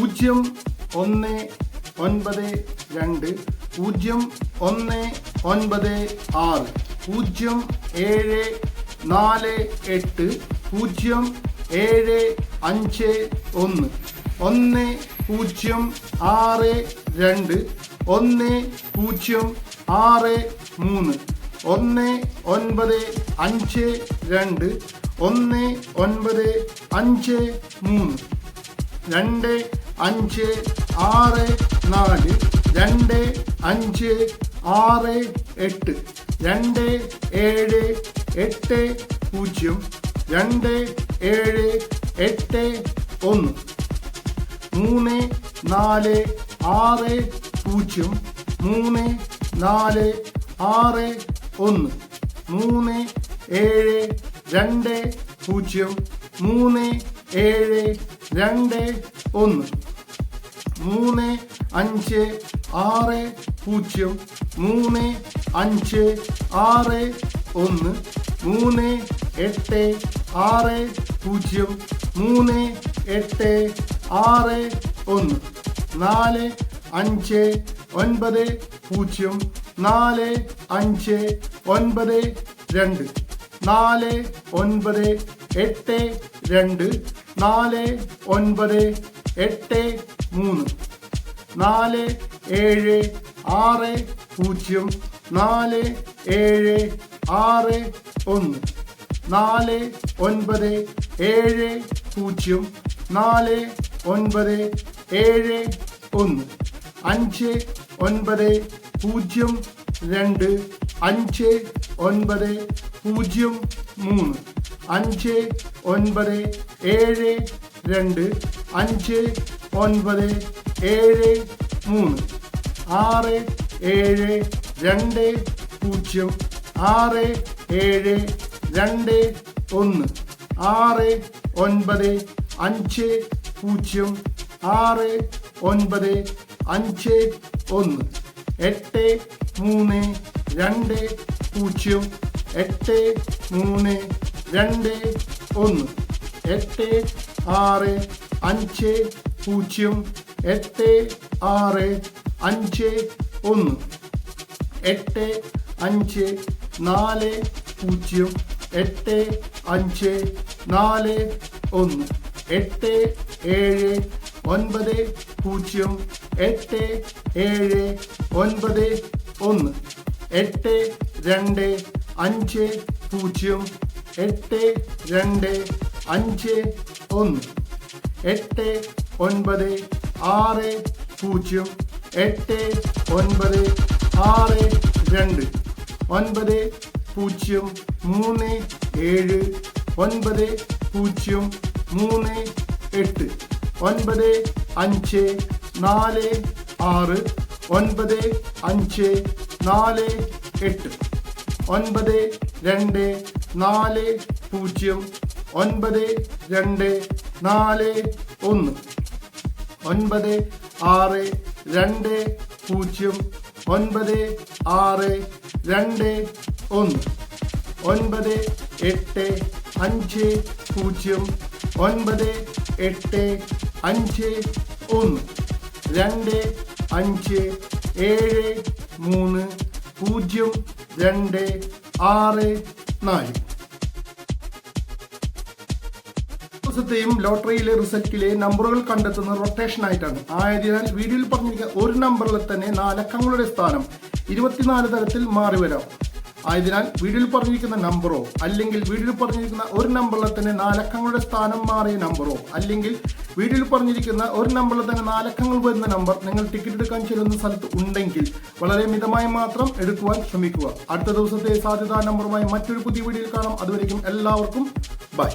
പൂജ്യം ഒന്ന് ഒൻപത് രണ്ട് പൂജ്യം ഒന്ന് ഒൻപത് ആറ് പൂജ്യം ഏഴ് നാല് എട്ട് പൂജ്യം ഏഴ് അഞ്ച് ഒന്ന് ഒന്ന് പൂജ്യം ആറ് രണ്ട് ഒന്ന് പൂജ്യം ആറ് മൂന്ന് ഒന്ന് ഒൻപത് അഞ്ച് രണ്ട് ഒന്ന് ഒൻപത് അഞ്ച് മൂന്ന് രണ്ട് അഞ്ച് ആറ് നാല് രണ്ട് അഞ്ച് ആറ് എട്ട് രണ്ട് ഏഴ് എട്ട് പൂജ്യം രണ്ട് ഏഴ് എട്ട് ഒന്ന് മൂന്ന് നാല് ആറ് പൂജ്യം മൂന്ന് നാല് ആറ് ഒന്ന് മൂന്ന് ഏഴ് രണ്ട് പൂജ്യം മൂന്ന് ഏഴ് രണ്ട് ഒന്ന്. മൂന്ന് അഞ്ച് ആറ് പൂജ്യം മൂന്ന് അഞ്ച് ആറ് ഒന്ന് മൂന്ന് എട്ട് ആറ് പൂജ്യം മൂന്ന് എട്ട് ആറ് ഒന്ന്. നാല് അഞ്ച് ഒൻപത് പൂജ്യം നാല് അഞ്ച് ഒൻപത് രണ്ട്. നാല് ഒൻപത് എട്ട് രണ്ട്. നാല് ഒൻപത് എട്ട് മൂന്ന്. നാല് ഏഴ് ആറ് പൂജ്യം. നാല് ഏഴ് ആറ് ഒന്ന്. നാല് ഒൻപത് ഏഴ് പൂജ്യം. നാല് ഒൻപത് ഏഴ് ഒന്ന്. അഞ്ച് ഒൻപത് പൂജ്യം. രണ്ട്. അഞ്ച് ഒൻപത് പൂജ്യം. മൂന്ന്. അഞ്ച് ഒൻപത് ഏഴ് രണ്ട്. അഞ്ച് ഒൻപത് ഏഴ് മൂന്ന് ആറ് ഏഴ് രണ്ട് പൂജ്യം ആറ് ഏഴ് രണ്ട് ഒന്ന് ആറ് ഒൻപത് അഞ്ച് പൂജ്യം ആറ് ഒൻപത് അഞ്ച് ഒന്ന് എട്ട് മൂന്ന് രണ്ട് പൂജ്യം എട്ട് മൂന്ന് രണ്ട് ഒന്ന് എട്ട് ആറ് അഞ്ച് പൂജ്യം എട്ട് ആറ് അഞ്ച് ഒന്ന്. എട്ട് അഞ്ച് നാല് പൂജ്യം എട്ട് അഞ്ച് നാല് ഒന്ന്. എട്ട് ഏഴ് ഒൻപത് പൂജ്യം എട്ട് ഏഴ് ഒൻപത് ഒന്ന്. എട്ട് രണ്ട് അഞ്ച് പൂജ്യം എട്ട് രണ്ട് അഞ്ച് ഒന്ന്. എട്ട് ഒൻപത് ആറ് പൂജ്യം എട്ട് ഒൻപത് ആറ് രണ്ട്. ഒൻപത് പൂജ്യം മൂന്ന് ഏഴ്. ഒൻപത് പൂജ്യം മൂന്ന് എട്ട്. ഒൻപത് അഞ്ച് നാല് ആറ്. ഒൻപത് അഞ്ച് നാല് എട്ട്. ഒൻപത് രണ്ട് നാല് പൂജ്യം. ഒൻപത് രണ്ട് നാല് ഒന്ന്. ഒൻപത് ആറ് രണ്ട് പൂജ്യം ഒൻപത് ആറ് രണ്ട് ഒന്ന്. ഒൻപത് എട്ട് അഞ്ച് പൂജ്യം ഒൻപത് എട്ട് അഞ്ച് ഒന്ന്. രണ്ട് അഞ്ച് ഏഴ് മൂന്ന് പൂജ്യം രണ്ട് ആറ് നാല്. ദിവസത്തെയും ലോട്ടറിയിലെ റിസൾട്ടിലെ നമ്പറുകൾ കണ്ടെത്തുന്ന റൊട്ടേഷൻ ആയിട്ടാണ്. ആയതിനാൽ വീഡിയോയിൽ പറഞ്ഞിരിക്കുന്ന ഒരു നമ്പറിൽ തന്നെ നാലക്കങ്ങളുടെ സ്ഥാനം ഇരുപത്തിനാല് തരത്തിൽ മാറി വരാം. ആയതിനാൽ വീഡിയോയിൽ പറഞ്ഞിരിക്കുന്ന നമ്പറോ അല്ലെങ്കിൽ വീഡിയോയിൽ പറഞ്ഞിരിക്കുന്ന ഒരു നമ്പറിൽ തന്നെ നാലക്കങ്ങളുടെ സ്ഥാനം മാറിയ നമ്പറോ അല്ലെങ്കിൽ വീഡിയോയിൽ പറഞ്ഞിരിക്കുന്ന ഒരു നമ്പറിൽ തന്നെ നാലക്കങ്ങൾ വരുന്ന നമ്പർ നിങ്ങൾ ടിക്കറ്റ് എടുക്കാൻ ചെല്ലുന്ന സ്ഥലത്ത് ഉണ്ടെങ്കിൽ വളരെ മിതമായി മാത്രം എടുക്കുവാൻ ശ്രമിക്കുക. അടുത്ത ദിവസത്തെ സാധ്യതാ നമ്പറുമായി മറ്റൊരു പുതിയ വീഡിയോയിൽ കാണാം. അതുവരേക്കും എല്ലാവർക്കും ബൈ.